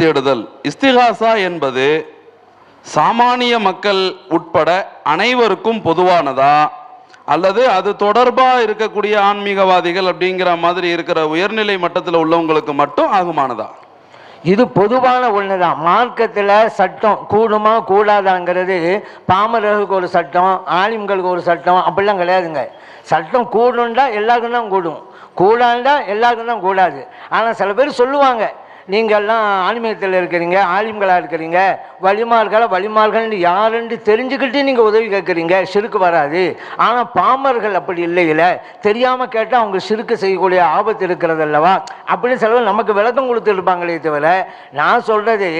தேடுதல். இஸ்திகாசா என்பது சாமானிய மக்கள் உட்பட அனைவருக்கும் பொதுவானதா? அல்லது அது தொடர்பாக இருக்கக்கூடிய ஆன்மீகவாதிகள் அப்படிங்கிற மாதிரி இருக்கிற உயர்நிலை மட்டத்தில் உள்ளவங்களுக்கு மட்டும் ஆகுமானதா? இது பொதுவான ஒன்று தான் மார்க்கத்தில் சட்டம் கூடுமா கூடாதாங்கிறது பாமரர்களுக்கு ஒரு சட்டம் ஆலிம்களுக்கு ஒரு சட்டம் அப்படிலாம் கிடையாதுங்க. சட்டம் கூடுண்டா எல்லாருக்கும் தான் கூடும். கூடாண்டா எல்லாருக்கும் தான் கூடாது. ஆனால் சில பேர் சொல்லுவாங்க நீங்கள்லாம் ஆன்மீகத்தில் இருக்கிறீங்க ஆலிம்களாக இருக்கிறீங்க வழிமார்களா வழிமார்கள்னு யாருன்னு தெரிஞ்சுக்கிட்டு நீங்கள் உதவி கேட்குறீங்க சிறுக்கு வராது. ஆனால் பாமர்கள் அப்படி இல்லையில தெரியாமல் கேட்டால் அவங்க சிறுக்கு செய்யக்கூடிய ஆபத்து இருக்கிறது அல்லவா? அப்படின்னு சிலவர் நமக்கு விளக்கம் கொடுத்துருப்பாங்களே தவிர நான் சொல்கிறது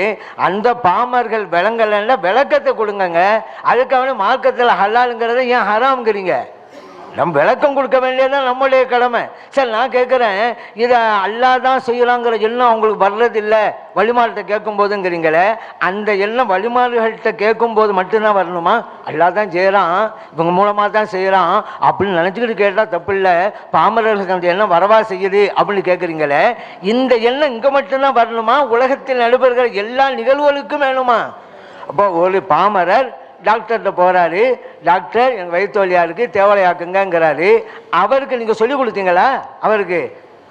அந்த பாமர்கள் விளங்கலைன்னா விளக்கத்தை கொடுங்கங்க. அதுக்காக மார்க்கத்தில் ஹல்லாலுங்கிறத ஏன் ஹராம்ங்கிறீங்க? நம்ம விளக்கம் கொடுக்க வேண்டியதுதான் நம்மளுடைய கடமை. சரி நான் கேட்குறேன் இதை அல்லா தான் செய்யலாங்கிற எண்ணம் அவங்களுக்கு வர்றதில்லை. வழிமார்கிட்ட கேட்கும் போதுங்கிறீங்களே அந்த எண்ணம் வழிமாறுகள்கிட்ட கேட்கும்போது மட்டும்தான் வரணுமா? அல்லா தான் செய்கிறான் இவங்க மூலமாக தான் செய்கிறான் அப்படின்னு நினச்சிக்கிட்டு கேட்டால் தப்பு இல்லை பாமரர்களுக்கு அந்த எண்ணம் வரவா செய்யுது அப்படின்னு கேட்குறீங்களே இந்த எண்ணம் இங்கே மட்டும்தான் வரணுமா? உலகத்தில் நடுபர்கள் எல்லா நிகழ்வுகளுக்கும் வேணுமா? அப்போ ஒரு பாமரர் டாக்டர்கிட்ட போகிறாரு டாக்டர் எங்கள் வயிற்று இருக்குது தேவலையாக்குங்கிறாரு அவருக்கு நீங்கள் சொல்லி கொடுத்தீங்களா? அவருக்கு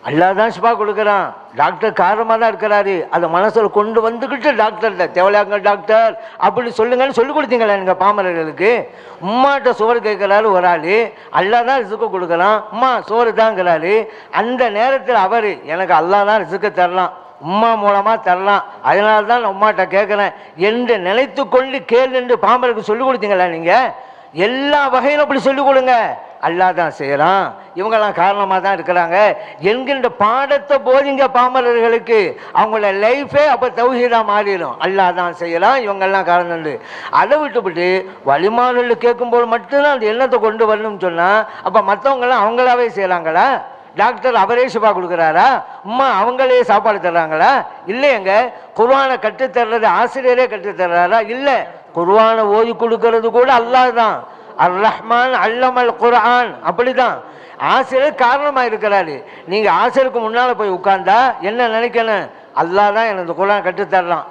அல்லாஹ் தான் சிபா கொடுக்குறான். டாக்டர் காரணமாக தான் இருக்கிறாரு. அதை மனசில் கொண்டு வந்துக்கிட்டு டாக்டர்கிட்ட தேவலையாங்க டாக்டர் அப்படி சொல்லுங்கன்னு சொல்லி கொடுத்தீங்களா எங்கள் பாமரர்களுக்கு? உம்மாட்ட சோறு கேட்குறாரு ஒரு ஆள். அல்லாஹ் தான் ரிசுக்க கொடுக்குறான். உம்மா சோறு தாங்கிறாரு அந்த நேரத்தில் அவர் எனக்கு அல்லாதான் தான் தரலாம். உம்மா மூலமாக தரலாம். அதனால தான் நான் உம்மாட்ட கேட்குறேன் என்று நினைத்து கொண்டு கேள் என்று பாம்பருக்கு சொல்லிக் கொடுத்தீங்களா நீங்கள் எல்லா வகையிலும் அப்படி சொல்லிக் கொடுங்க. அல்லா தான் செய்கிறான் இவங்கெல்லாம் காரணமாக தான் இருக்கிறாங்க. என்கின்ற பாடத்தை போதிங்க பாமரர்களுக்கு. அவங்களோட லைஃபே அப்போ தௌஹீதாக மாறிடும். அல்லா தான் செய்யலாம் இவங்கெல்லாம் காரணம் அதை விட்டுவிட்டு வழிமாறுகள் கேட்கும்போது மட்டும்தான் அந்த எண்ணத்தை கொண்டு வரணும்னு சொன்னால் அப்போ மற்றவங்களாம் அவங்களாவே செய்யலாங்களா டாக்டர் அவரே சிபா கொடுக்குறாரா? அம்மா அவங்களே சாப்பாடு தர்றாங்களா? இல்லையங்க குர்ஆனை கற்றுத்தர்றது ஆசிரியரே கற்றுத்தர்றாரா இல்லை. குர்ஆனை ஓதி கொடுக்கறது கூட அல்லாஹ் தான். அர் ரஹ்மான் அல்லமல் குர்ஆன். அப்படிதான். ஆசிரியர் காரணமாக இருக்கிறாரு. நீங்கள் ஆசிரியருக்கு முன்னால் போய் உட்கார்ந்தா என்ன நினைக்கணும்? அல்லாஹ் தான் எனக்கு குரான் குர்ஆன் கற்றுத்தரலாம்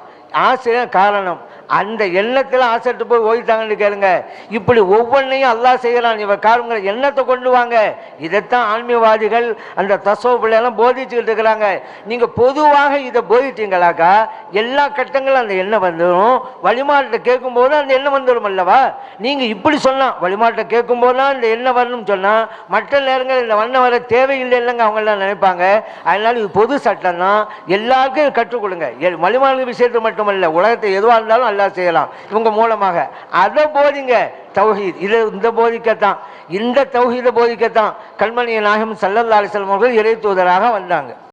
ஆசிரியர் காரணம். அந்த எண்ணத்தில் ஆசைட்டு போய் ஓய்த்தாங்கன்னு கேளுங்க. இப்படி ஒவ்வொன்றையும் அல்லா செய்யலாம் இவ காருங்கிற எண்ணத்தை கொண்டு வாங்க. இதைத்தான் ஆன்மீகவாதிகள் அந்த தசோ பிள்ளையெல்லாம் போதிச்சுக்கிட்டு இருக்கிறாங்க. நீங்கள் பொதுவாக இதை போதிட்டீங்களாக்கா எல்லா கட்டங்களும் அந்த எண்ணம் வந்துடும் வழிமாட்டை கேட்கும்போது அந்த எண்ணம் வந்துடும் அல்லவா? நீங்கள் இப்படி சொன்னால் வழிமாட்டை கேட்கும்போது தான் இந்த எண்ணம் வரணும்னு சொன்னால் மற்ற நேரங்கள் இந்த வண்ணம் வர தேவையில்லை இல்லைங்க அவங்கெல்லாம் நினைப்பாங்க. அதனால் இது பொது சட்டம் தான் எல்லாருக்கும் கற்றுக் கொடுங்க. எல்- வழிமாறு விஷயத்தை மட்டுமல்ல உலகத்தை எதுவாக இருந்தாலும் அல்லாஹ் செய்யலாம். இவங்க மூலமாக. அதை போதிங்க தௌஹீத். இது இந்த போதிக்கத்தான். இந்த தௌஹீதை போதிக்கத்தான் கண்மணிய நாயகம் சல்லல்லா அலிஸ்லாம் அவர்கள் இறை தூதராக வந்தாங்க.